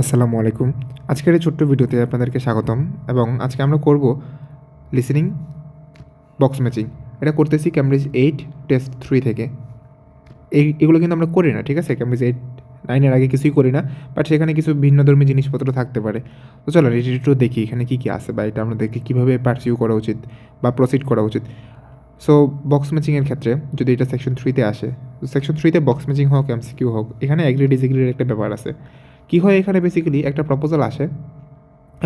আসসালামু আলাইকুম। আজকের এই ছোট্ট ভিডিওতে আপনাদেরকে স্বাগতম এবং আজকে আমরা করব লিসেনিং বক্স ম্যাচিং এটা করতেছি ক্যামব্রিজ এইট টেস্ট থ্রি থেকে। এই, এগুলো কিন্তু আমরা করি না, ঠিক আছে? ক্যামব্রিজ এইট নাইনের আগে কিছুই করি না বাট সেখানে কিছু ভিন্নধর্মী জিনিসপত্র থাকতে পারে। তো চলো এটা একটু দেখি এখানে কী কী আছে বা এটা আমাদেরকে কীভাবে পার্সিউ করা উচিত বা প্রসিড করা উচিত। সো বক্স ম্যাচিংয়ের ক্ষেত্রে যদি এটা সেকশন থ্রিতে আসে সেকশন থ্রিতে বক্স ম্যাচিং হোক এমসিকিউ হোক, এখানে এগ্রি ডিসএগ্রির একটা ব্যাপার আছে। কী হয় এখানে বেসিক্যালি একটা প্রপোজাল আসে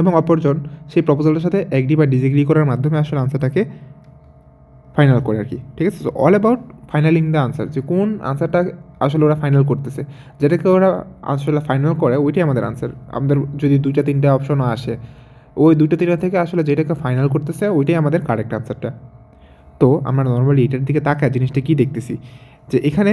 এবং অপরজন সেই প্রপোজালটার সাথে এগ্রি বা ডিসএগ্রি করার মাধ্যমে আসলে আনসারটাকে ফাইনাল করে আর কি। ঠিক আছে? All about finalising the answer যে কোন আনসারটা আসলে ওরা ফাইনাল করতেছে। যেটাকে ওরা আসলে ফাইনাল করে, ওইটাই আমাদের আনসার আমাদের যদি দুইটা তিনটা অপশনও আসে, ওই দুইটা তিনটা থেকে আসলে যেটাকে ফাইনাল করতেছে, ওইটাই আমাদের কারেক্ট আনসারটা তো, আমরা নর্মালি এটার দিকে তাকায় জিনিসটা কী দেখতেছি? যে এখানে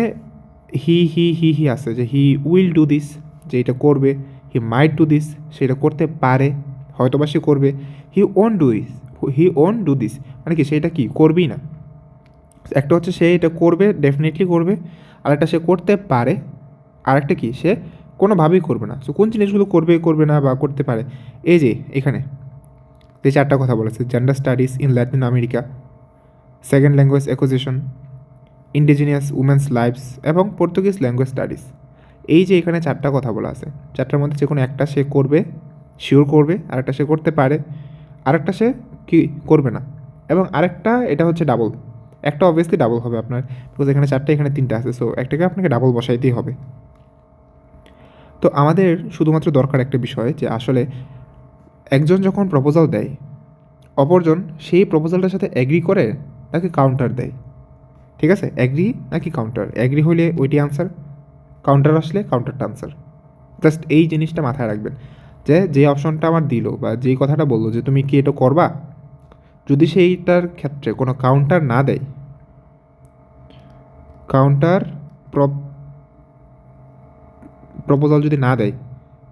হি হি হি হি আছে, যে হি উইল ডু দিস যে এটা করবে হি মাইট ডু দিস সেটা করতে পারে হয়তো বা সে করবে he won't do this he won't do this মানে কি সেটা কি? করবেই না। একটা হচ্ছে সে এটা করবে ডেফিনেটলি করবে, আর একটা সে করতে পারে, আর একটা কি? সে কোনোভাবেই করবে না। সো কোন জিনিসগুলো করবে করবে না বা করতে পারে? এই যে, এখানে। যে চারটা কথা বলেছে gender studies in Latin America second language acquisition indigenous women's lives এবং পর্তুগিজ ল্যাঙ্গুয়েজ স্টাডিজ এই যে এখানে চারটা কথা বলা আছে, চারটার মধ্যে যে কোনো একটা সে করবে শিওর করবে, আরেকটা সে করতে পারে, আরেকটা সে কি করবে না। এবং আরেকটা, এটা হচ্ছে ডাবল একটা অবভিয়াসলি ডাবল হবে আপনার বিকজ এখানে চারটে, এখানে তিনটা আছে সো একটাকে আপনাকে ডাবল বসাইতেই হবে। তো আমাদের শুধুমাত্র দরকার একটা বিষয় যে আসলে একজন যখন প্রপোজাল দেয়, অপরজন সেই প্রপোজালটার সাথে অ্যাগ্রি করে নাকি কাউন্টার দেয়? ঠিক আছে? অ্যাগ্রি নাকি কাউন্টার অ্যাগ্রি হইলে ওইটি আনসার কাউন্টার আসলে কাউন্টারটা আনসার জাস্ট এই জিনিসটা মাথায় রাখবেন যে যে অপশনটা আমার দিল বা যেই কথাটা বলল যে, তুমি কি এটা করবা? যদি সেইটার ক্ষেত্রে কোনো কাউন্টার না দেয় কাউন্টার প্রপোজাল যদি না দেয়,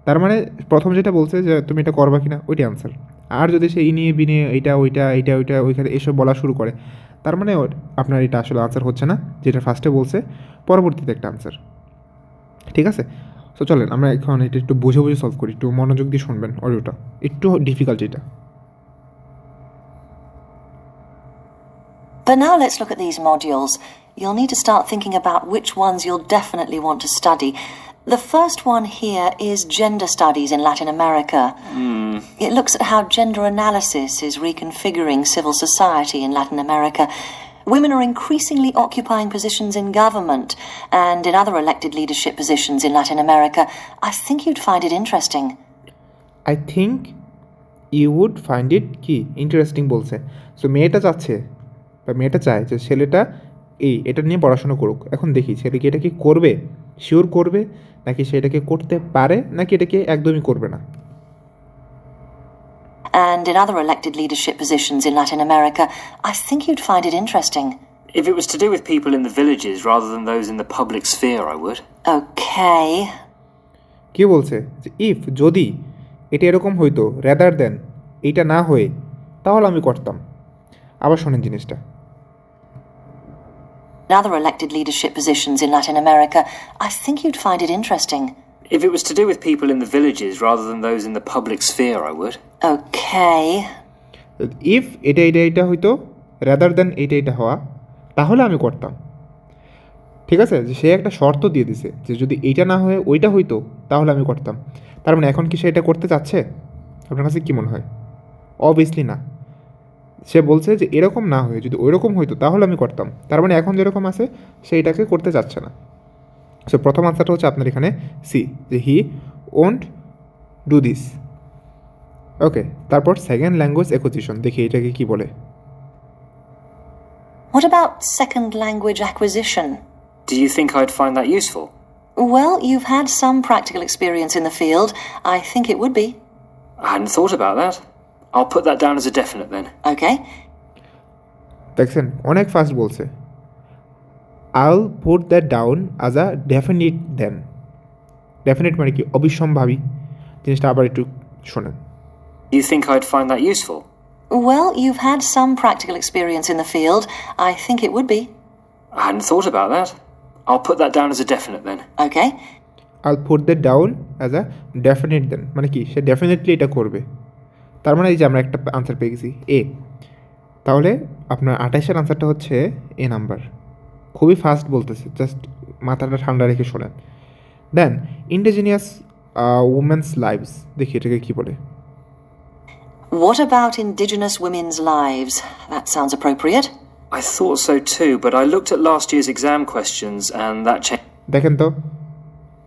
তার মানে প্রথম যেটা বলছে যে, তুমি এটা করবা কিনা? ওইটাই আনসার আর যদি সে ই নিয়ে বিনিয়ে এইটা, ওইটা এইটা, ওইটা, ওইখানে এসব বলা শুরু করে, তার মানে আপনার এটা আসলে আনসার হচ্ছে না, যেটা ফার্স্টে বলছে, পরবর্তীতে একটা আনসার ঠিক আছে তো চলেন আমরা এখন এটা একটু বুঝে বুঝে সলভ করি একটু মনোযোগ দিয়ে শুনবেন অডিওটা একটু ডিফিকাল্ট এটা But now let's look at these modules. You'll need to start thinking about which ones you'll definitely want to study. The first one here is gender studies in Latin America. Mm. It looks at how gender analysis is reconfiguring civil society in Latin America. Women are increasingly occupying positions in government and in other elected leadership positions in Latin America. I think you'd find it interesting. I think you would find it কি interesting বলছে so মেয়েটা চাচ্ছে বা মেয়েটা চায় যে ছেলেটা এই এটা নিয়ে পড়াশোনা করুক এখন দেখি ছেলে কি এটা কি করবে শিওর করবে নাকি সে এটাকে করতে পারে নাকি এটাকে একদমই করবে না And in other elected leadership positions in Latin America. I think you'd find it interesting. If it was to do with people in the villages rather than those in the public sphere, I would. Okay. কি বলছে যে if যদি এটা এরকম হইতো rather than এইটা না হয়ে তাহলে আমি করতাম আবার শোনেন জিনিসটা In other elected leadership positions in Latin America. I think you'd find it interesting. If it was to do with people in the villages rather than those in the public sphere, I would. Okay. If এটা এটা এটা হইতো rather than এইটা এটা হওয়া তাহলে আমি করতাম। ঠিক আছে? যে সে একটা শর্ত দিয়ে দিছে যে যদি এইটা না হয়ে ওইটা হইতো তাহলে আমি করতাম। তার মানে এখন কি সে এটা করতে চাচ্ছে? আপনার কাছে কী মনে হয়? অবভিয়াসলি না। সে বলছে যে এরকম না হয়ে যদি ওইরকম হইতো তাহলে আমি করতাম। তার মানে এখন যেরকম আছে সে এটাকে করতে চাচ্ছে না। সো প্রথম আনসারটা হচ্ছে আপনার এখানে সি যে he won't do this okay তারপর সেকেন্ড ল্যাঙ্গুয়েজ অ্যাকুজিশন দেখি এটাকে কি বলে What about second language acquisition? Do you think I'd find that useful? Well, you've had some practical experience in the field. I think it would be. I hadn't thought about that. I'll put that down as a definite then. Okay. দেখছেন অনেক fast বলছে I'll put that down as a definite then definite মানে কি? অবিসম্ভাবী। জিনিসটা আবার একটু শোনেন। You think I'd find that useful well you had some practical experience in the field I think it would be I had thought about that I put that down as a definite then okay I'll put that down as a definite then মানে কি? সে definitely এটা করবে। তার মানে এই যে আমরা একটা আনসার পেয়ে গেছি এ তাহলে আপনার আঠাশের আনসারটা হচ্ছে এ নাম্বার খুবই ফাস্ট বলতেছে জাস্ট মাথাটা ঠান্ডা রেখে শোনেন দেন ইন্ডিজিনিয়াস উমেন্স লাইভস দেখি এটাকে কী বলে What about Indigenous women's lives? That sounds appropriate. I thought so too, but I looked at last year's exam questions and that changed. দেখেন তো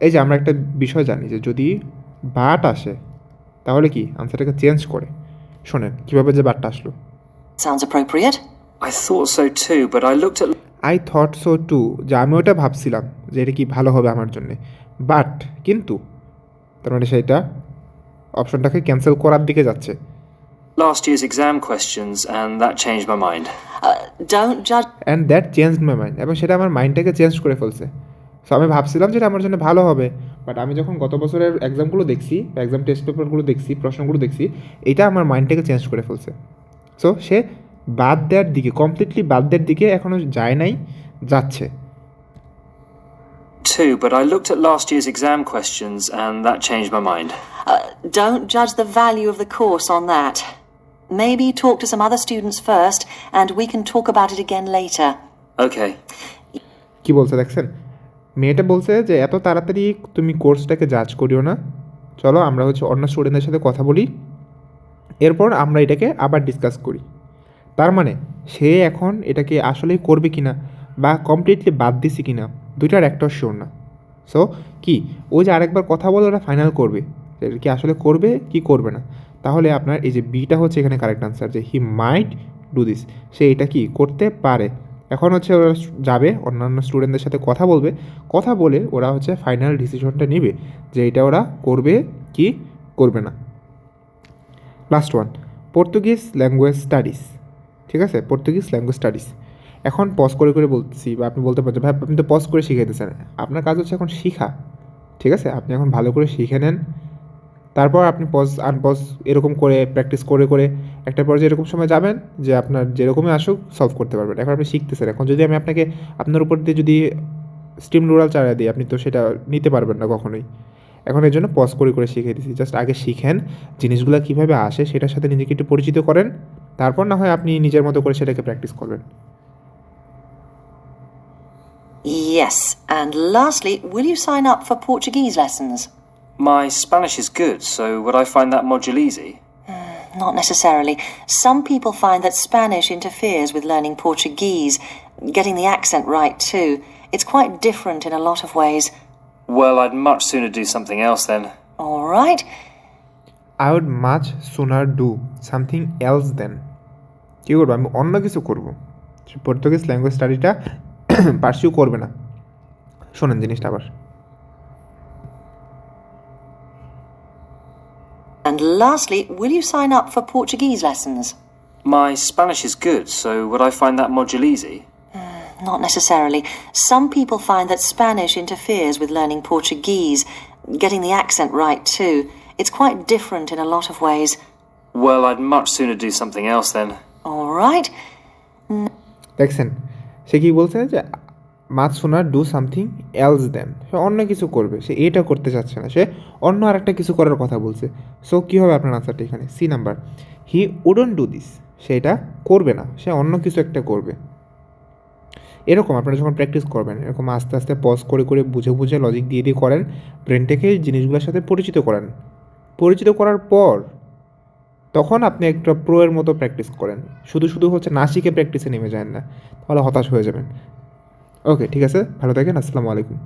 এই যে আমরা একটা বিষয় জানি যে যদি বাট আসে তাহলে কি আনসারটাকে চেঞ্জ করে শোনেন কীভাবে যে বাটটা আসলো Sounds appropriate. I thought so too, but I looked at I thought so too যে আমি ওটা ভাবছিলাম যে এটা কি ভালো হবে আমার জন্যে। বাট কিন্তু তার মানে সেটা অপশনটাকে ক্যান্সেল করার দিকে যাচ্ছে। Last year's exam questions and that changed my mind. Uh, don't judge and that change my mind এবং সেটা আমার মাইন্ডটাকে চেঞ্জ করে ফেলছে। সো আমি ভাবছিলাম যেটা আমার জন্য ভালো হবে। বাট আমি যখন গত বছরের এক্সামগুলো দেখছি এক্সাম টেস্ট পেপারগুলো দেখছি প্রশ্নগুলো দেখছি এটা আমার মাইন্ডটাকে চেঞ্জ করে ফেলছে। সো সে বাদ দেওয়ার দিকে কমপ্লিটলি বাদ দেওয়ার দিকে এখনও যায় নাই যাচ্ছে Too, but I looked at last year's exam questions and that changed my mind. Uh, don't judge the value of the course on that. Maybe talk to some other students first, and we can talk about it again later. Okay. কি বলছে দেখছেন মেয়েটা বলছে যে এত তাড়াতাড়ি তুমি কোর্সটাকে জাজ করিও না চলো আমরা হচ্ছে অন্য স্টুডেন্টদের সাথে কথা বলি এরপর আমরা এটাকে আবার ডিসকাস করি তার মানে সে এখন এটাকে আসলেই করবে কি না বা কমপ্লিটলি বাদ দিছে কি না দুইটার একটাও শিওর না। সো কি? ও যে আরেকবার কথা বলে ওরা ফাইনাল করবে। কি আসলে করবে কি করবে না? তাহলে আপনার এই যে বিটা হচ্ছে এখানে কারেক্ট আনসার যে হি মাইট ডু দিস সে এটা কি করতে পারে? এখন হচ্ছে ওরা যাবে, অন্যান্য স্টুডেন্টদের সাথে কথা বলবে। কথা বলে ওরা হচ্ছে ফাইনাল ডিসিশনটা নেবে যে এটা ওরা করবে কি করবে না। Last one Portuguese language studies ঠিক আছে? পর্তুগিজ ল্যাঙ্গুয়েজ স্টাডিজ এখন পজ করে করে বলতেছি বা আপনি বলতে পারছেন ভাই, আপনি তো পজ করে শিখাইতেছেন আপনার কাজ হচ্ছে এখন শিখা। ঠিক আছে? আপনি এখন ভালো করে শিখে নেন। তারপর আপনি পজ আনপজ এরকম করে প্র্যাকটিস করে করে একটা পর্যায়ে এরকম সময় যাবেন যে আপনার যেরকমই আসুক সলভ করতে পারবেন। এখন আপনি শিখতেছেন। এখন যদি আমি আপনাকে আপনার উপর দিয়ে যদি স্টিম রুরাল চাড়া দিই, আপনি তো সেটা নিতে পারবেন না কখনোই। এখন এর জন্য পজ করে করে শিখিয়ে দিচ্ছি জাস্ট আগে শিখেন। জিনিসগুলো কীভাবে আসে সেটার সাথে নিজেকে একটু পরিচিত করেন। তারপর না হয় আপনি নিজের মতো করে সেটাকে প্র্যাকটিস করবেন Yes, and lastly, will you sign up for Portuguese lessons? My Spanish is good, so would I find that module easy? Not necessarily. Some people find that Spanish interferes with learning Portuguese, getting the accent right too. It's quite different in a lot of ways. Well, I'd much sooner do something else then. All right. I would much sooner do something else then কী করবো আমি অন্য কিছু করবো Portuguese language স্টাডিটা pursue করবে না শোনেন জিনিসটা আবার And lastly, will you sign up for Portuguese lessons? My Spanish is good, so would I find that module easy? Not necessarily. Some people find that Spanish interferes with learning Portuguese, getting the accent right too. It's quite different in a lot of ways. Well, I'd much sooner do something else then. Right. দেখছেন, সে কি বলছে যে much sooner do something else then সে অন্য কিছু করবে, সে এটা করতে চাচ্ছে না, সে অন্য আরেকটা কিছু করার কথা বলছে। সো কী হবে আপনার আনসারটা এখানে? C number he wouldn't do this সে এটা করবে না, সে অন্য কিছু একটা করবে। এরকম আপনারা যখন প্র্যাকটিস করবেন, এরকম আস্তে আস্তে পজ করে করে বুঝে বুঝে লজিক দিয়ে দিয়ে করেন ব্রেনটাকে জিনিসগুলোর সাথে পরিচিত করেন। পরিচিত করার পর তখন আপনি একটা প্রোয়ের মতো প্র্যাকটিস করেন। শুধু শুধু হচ্ছে না শিখে প্র্যাকটিসে নেমে যান না, তাহলে হতাশ হয়ে যাবেন। ওকে, ঠিক আছে? ভালো থাকেন, আসসালামু আলাইকুম।